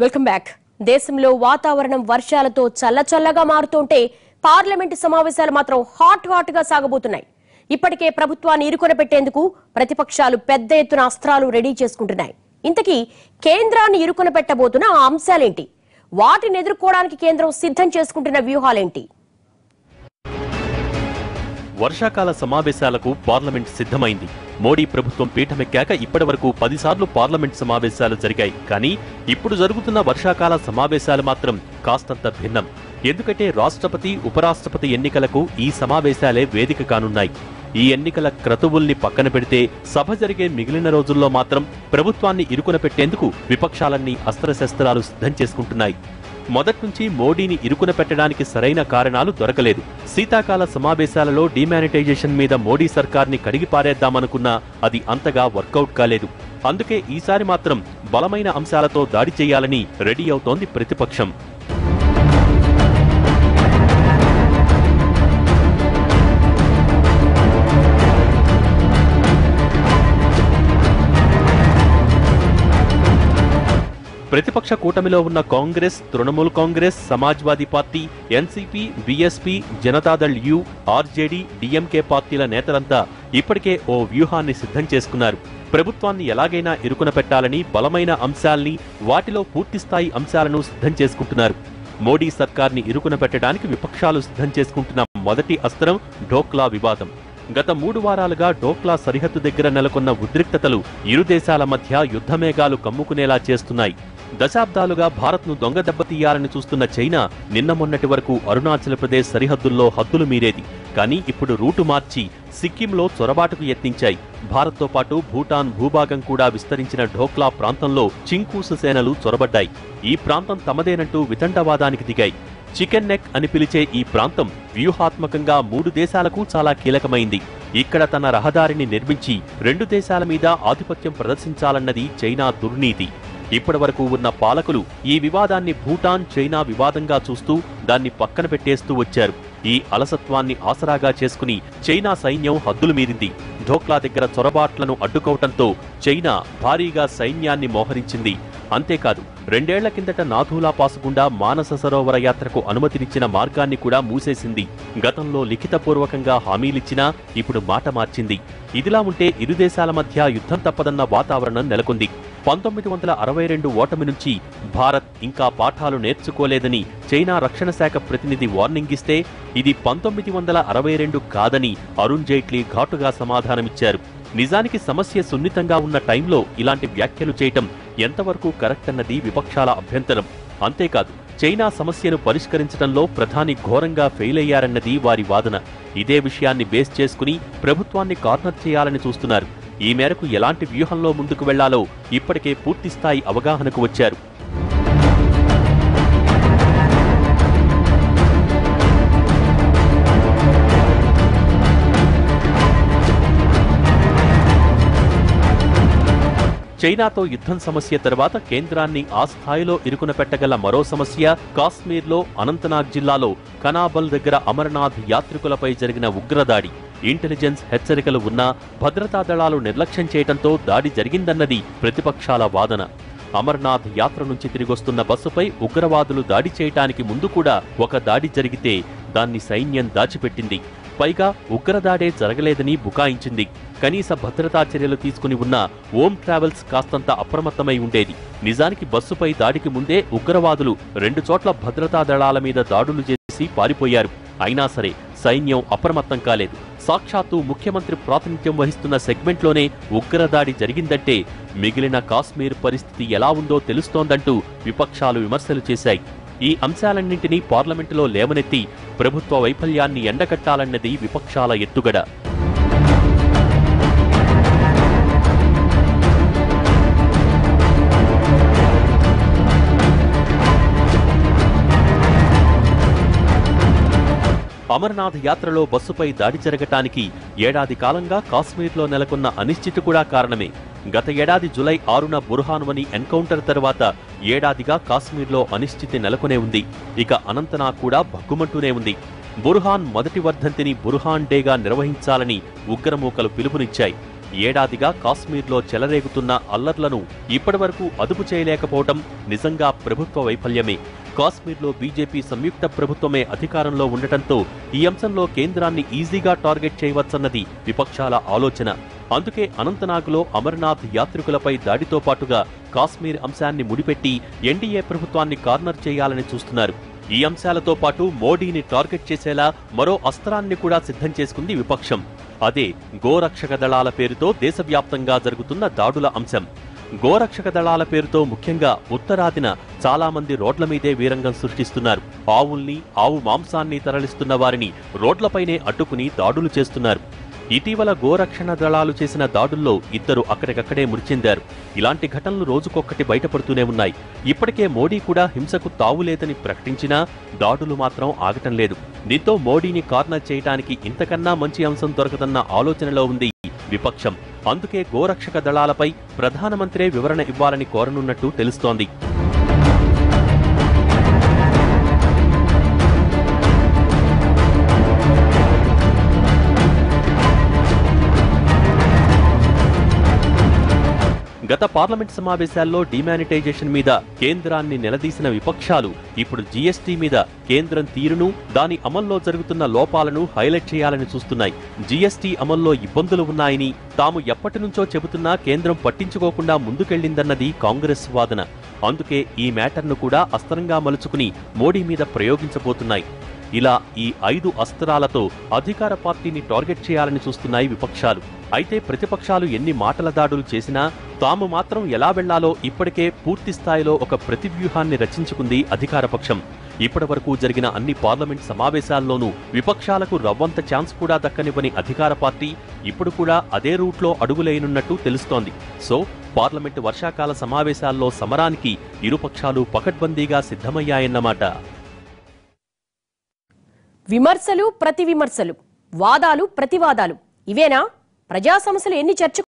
Welcome back దేశంలో వాతావరణం వర్షాలతో చల్లచల్లగా మారుతుంటే పార్లమెంటు సమావేశాలు మాత్రం హాట్ హాట్గా సాగబోతున్నాయి. ఇప్పటికే ప్రభుత్వాన్ని ఇరుకొన పెట్టేందుకు ప్రతిపక్షాలు పెద్ద ఎత్తున అస్త్రాలు రెడీ చేసుకుంటున్నాయి. ఇంతకీ కేంద్రాన్ని ఇరుకొన పెట్టబోతున్న ఆ అంశాలేంటి? వాటిని ఎదుర్కోవడానికి కేంద్రం సిద్ధం చేసుకుంటున్న వ్యూహాలేంటి? వర్షాకాల సమావేశాలకు పార్లమెంట్ సిద్ధమైంది. మోడీ ప్రభుత్వం పీఠమెక్కాక ఇప్పటివరకు పదిసార్లు పార్లమెంట్ సమావేశాలు జరిగాయి. కానీ ఇప్పుడు జరుగుతున్న వర్షాకాల సమావేశాలు మాత్రం కాస్తంత భిన్నం. ఎందుకంటే రాష్ట్రపతి ఉపరాష్ట్రపతి ఎన్నికలకు ఈ సమావేశాలే వేదిక కానున్నాయి. ఈ ఎన్నికల క్రతువుల్ని పక్కన పెడితే సభ జరిగే మిగిలిన రోజుల్లో మాత్రం ప్రభుత్వాన్ని ఇరుకున పెట్టేందుకు విపక్షాలన్నీ అస్త్రశస్త్రాలు సిద్ధం చేసుకుంటున్నాయి. మొదట్నుంచి మోడీని ఇరుకున పెట్టడానికి సరైన కారణాలు దొరకలేదు. శీతాకాల సమావేశాలలో డిమానిటైజేషన్ మీద మోడీ సర్కార్ని కడిగిపారేద్దామనుకున్నా అది అంతగా వర్కౌట్ కాలేదు. అందుకే ఈసారి మాత్రం బలమైన అంశాలతో దాడి చేయాలని రెడీ అవుతోంది ప్రతిపక్షం. ప్రతిపక్ష కూటమిలో ఉన్న Congress Trinamool Congress Samajwadi party NCP BSP Janata Dal U RJD DMK పార్టీల నేతలంతా ఇప్పటికే ఓ వ్యూహాన్ని సిద్ధం చేసుకున్నారు. ప్రభుత్వాన్ని ఎలాగైనా ఇరుకున పెట్టాలని బలమైన అంశాల్ని వాటిలో పూర్తిస్థాయి అంశాలను సిద్ధం చేసుకుంటున్నారు. మోడీ సర్కార్ని ఇరుకున పెట్టడానికి విపక్షాలు సిద్ధం చేసుకుంటున్న మొదటి అస్త్రం ఢోక్లా వివాదం. గత మూడు వారాలుగా డోక్లా సరిహద్దు దగ్గర నెలకొన్న ఉద్రిక్తతలు ఇరు దేశాల మధ్య యుద్ధమేఘాలు కమ్ముకునేలా చేస్తున్నాయి. దశాబ్దాలుగా భారత్ను దొంగ దెబ్బతీయాలని చూస్తున్న చైనా నిన్న మొన్నటి వరకు అరుణాచల్ ప్రదేశ్ సరిహద్దుల్లో హద్దులు మీరేది. కానీ ఇప్పుడు రూటు మార్చి సిక్కింలో చొరబాటుకు యత్నించాయి. భారత్తో పాటు భూటాన్ భూభాగం కూడా విస్తరించిన ఢోక్లా ప్రాంతంలో చింకూసు సేనలు చొరబడ్డాయి. ఈ ప్రాంతం తమదేనంటూ వితండవాదానికి దిగాయి. చికెన్ నెక్ అని పిలిచే ఈ ప్రాంతం వ్యూహాత్మకంగా మూడు దేశాలకు చాలా కీలకమైంది. ఇక్కడ తన రహదారిని నిర్మించి రెండు దేశాల మీద ఆధిపత్యం ప్రదర్శించాలన్నది చైనా దుర్నీతి. ఇప్పటివరకు ఉన్న పాలకులు ఈ వివాదాన్ని భూటాన్ చైనా వివాదంగా చూస్తూ దాన్ని పక్కన పెట్టేస్తూ వచ్చారు. ఈ అలసత్వాన్ని ఆసరాగా చేసుకుని చైనా సైన్యం హద్దులు మీరింది. ఢోక్లా దగ్గర చొరబాట్లను అడ్డుకోవటంతో చైనా భారీగా సైన్యాన్ని మోహరించింది. అంతేకాదు రెండేళ్ళ కిందట నాథూలా పాసు గుండా మానస సరోవర యాత్రకు అనుమతినిచ్చిన మార్గాన్ని కూడా మూసేసింది. గతంలో లిఖితపూర్వకంగా హామీలిచ్చినా ఇప్పుడు మాట మార్చింది. ఇదిలా ఉంటే ఇరు దేశాల మధ్య యుద్ధం తప్పదన్న వాతావరణం నెలకొంది. పంతొమ్మిది వందల అరవై రెండు ఓటమి నుంచి భారత్ ఇంకా పాఠాలు నేర్చుకోలేదని చైనా రక్షణ శాఖ ప్రతినిధి వార్నింగ్ ఇస్తే ఇది పంతొమ్మిది వందల అరవై రెండు కాదని అరుణ్ జైట్లీ ఘాటుగా సమాధానమిచ్చారు. నిజానికి సమస్య సున్నితంగా ఉన్న టైంలో ఇలాంటి వ్యాఖ్యలు చేయటం ఎంతవరకు కరెక్ట్ అన్నది విపక్షాల అభ్యంతరం. అంతేకాదు చైనా సమస్యను పరిష్కరించడంలో ప్రధాని ఘోరంగా ఫెయిల్ అయ్యారన్నది వారి వాదన. ఇదే విషయాన్ని బేస్ చేసుకుని ప్రభుత్వాన్ని కార్నర్ చేయాలని చూస్తున్నారు. ఈ మేరకు ఎలాంటి వ్యూహంలో ముందుకు వెళ్ళాలో ఇప్పటికే పూర్తిస్థాయి అవగాహనకు వచ్చారు. చైనాతో యుద్ధం సమస్య తర్వాత కేంద్రాన్ని ఆ స్థాయిలో ఇరుకున పెట్టగల మరో సమస్య కాశ్మీర్లో అనంతనాగ్ జిల్లాలో కనాబల్ దగ్గర అమర్నాథ్ యాత్రికులపై జరిగిన ఉగ్రదాడి. ఇంటెలిజెన్స్ హెచ్చరికలు ఉన్నా భద్రతా దళాలు నిర్లక్ష్యం చేయడంతో దాడి జరిగిందన్నది ప్రతిపక్షాల వాదన. అమర్నాథ్ యాత్ర నుంచి తిరిగొస్తున్న బస్సుపై ఉగ్రవాదులు దాడి చేయటానికి ముందు కూడా ఒక దాడి జరిగితే దాన్ని సైన్యం దాచిపెట్టింది. పైగా ఉగ్రదాడే జరగలేదని బుకాయించింది. కనీస భద్రతా చర్యలు తీసుకుని ఉన్న ఓం ట్రావెల్స్ కాస్తంత అప్రమత్తమై ఉండేది. నిజానికి బస్సుపై దాడికి ముందే ఉగ్రవాదులు రెండు చోట్ల భద్రతా దళాల మీద దాడులు చేసి పారిపోయారు. అయినా సరే సైన్యం అప్రమత్తం కాలేదు. సాక్షాత్తు ముఖ్యమంత్రి ప్రాతినిధ్యం వహిస్తున్న సెగ్మెంట్లోనే ఉగ్రదాడి జరిగిందంటే మిగిలిన కాశ్మీర్ పరిస్థితి ఎలా ఉందో తెలుస్తోందంటూ విపక్షాలు విమర్శలు చేశాయి. ఈ అంశాలన్నింటినీ పార్లమెంటులో లేవనెత్తి ప్రభుత్వ వైఫల్యాన్ని ఎండకట్టాలన్నది విపక్షాల ఎత్తుగడ. అమర్నాథ్ యాత్రలో బస్సుపై దాడి జరగటానికి ఏడాది కాలంగా కాశ్మీర్లో నెలకొన్న అనిశ్చితి కూడా కారణమే. గత ఏడాది జులై ఆరున బుర్హాన్వని ఎన్కౌంటర్ తర్వాత ఏడాదిగా కాశ్మీర్లో అనిశ్చితి నెలకొనే ఉంది. ఇక అనంతనాగ్ కూడా భగ్గుమంటూనే ఉంది. బుర్హాన్ మొదటి వర్ధంతిని బుర్హాన్ డేగా నిర్వహించాలని ఉగ్రమూకలు పిలుపునిచ్చాయి. ఏడాదిగా కాశ్మీర్లో చెలరేగుతున్న అల్లర్లను ఇప్పటివరకు అదుపు చేయలేకపోవటం నిజంగా ప్రభుత్వ వైఫల్యమే. కాశ్మీర్లో బీజేపీ సంయుక్త ప్రభుత్వమే అధికారంలో ఉండటంతో ఈ అంశంలో కేంద్రాన్ని ఈజీగా టార్గెట్ చేయవచ్చన్నది విపక్షాల ఆలోచన. అందుకే అనంతనాగ్లో అమర్నాథ్ యాత్రికులపై దాడితో పాటుగా కాశ్మీర్ అంశాన్ని ముడిపెట్టి ఎన్డీఏ ప్రభుత్వాన్ని కార్నర్ చేయాలని చూస్తున్నారు. ఈ అంశాలతో పాటు మోడీని టార్గెట్ చేసేలా మరో అస్త్రాన్ని కూడా సిద్ధం చేసుకుంది విపక్షం. అదే గోరక్షక దళాల పేరుతో దేశవ్యాప్తంగా జరుగుతున్న దాడుల అంశం. గోరక్షక దళాల పేరుతో ముఖ్యంగా ఉత్తరాదిన చాలా మంది రోడ్ల మీదే వీరంగం సృష్టిస్తున్నారు. ఆవుల్ని ఆవు మాంసాన్ని తరలిస్తున్న వారిని రోడ్లపైనే అడ్డుకుని దాడులు చేస్తున్నారు. ఇటీవల గోరక్షణ దళాలు చేసిన దాడుల్లో ఇద్దరు అక్కడికక్కడే మృతి చెందారు ఇలాంటి ఘటనలు రోజుకొక్కటి బయటపడుతూనే ఉన్నాయి. ఇప్పటికే మోడీ కూడా హింసకు తావులేదని ప్రకటించినా దాడులు మాత్రం ఆగటం లేదు. దీంతో మోడీని కార్నర్ చేయడానికి ఇంతకన్నా మంచి అంశం దొరకదన్న ఆలోచనలో ఉంది విపక్షం. అందుకే గోరక్షక దళాలపై ప్రధానమంత్రే వివరణ ఇవ్వాలని కోరనున్నట్టు తెలుస్తోంది. గత పార్లమెంట్ సమావేశాల్లో డిమానిటైజేషన్ మీద కేంద్రాన్ని నిలదీసిన విపక్షాలు ఇప్పుడు జీఎస్టీ మీద కేంద్రం తీరును దాని అమల్లో జరుగుతున్న లోపాలను హైలైట్ చేయాలని చూస్తున్నాయి. జీఎస్టీ అమల్లో ఇబ్బందులు ఉన్నాయని తాము ఎప్పటి నుంచో చెబుతున్నా కేంద్రం పట్టించుకోకుండా ముందుకెళ్ళిందన్నది కాంగ్రెస్ వాదన. అందుకే ఈ మ్యాటర్ను కూడా అస్త్రంగా మలుచుకుని మోడీ మీద ప్రయోగించబోతున్నాయి. ఇలా ఈ ఐదు అస్త్రాలతో అధికార పార్టీని టార్గెట్ చేయాలని చూస్తున్నాయి విపక్షాలు. అయితే ప్రతిపక్షాలు ఎన్ని మాటల దాడులు చేసినా తాము మాత్రం ఎలా వెళ్ళాలో ఇప్పటికే పూర్తి స్థాయిలో ఒక ప్రతివ్యూహాన్ని రచించుకుంది అధికార పక్షం. జరిగిన అన్ని పార్లమెంట్ సమావేశాల్లోనూ విపక్షాలకు రవ్వంత ఛాన్స్ కూడా దక్కనివ్వని అధికార పార్టీ ఇప్పుడు కూడా అదే రూట్లో అడుగులేయనున్నట్టు తెలుస్తోంది. సో పార్లమెంటు వర్షాకాల సమావేశాల్లో సమరానికి ఇరుపక్షాలు పకడ్బందీగా సిద్ధమయ్యాయన్నమాట. విమర్శలు ప్రతి విమర్శలు వాదాలు ప్రతివాదాలు. ఇవేనా? ప్రజా సమస్యలు ఎన్ని చర్చకు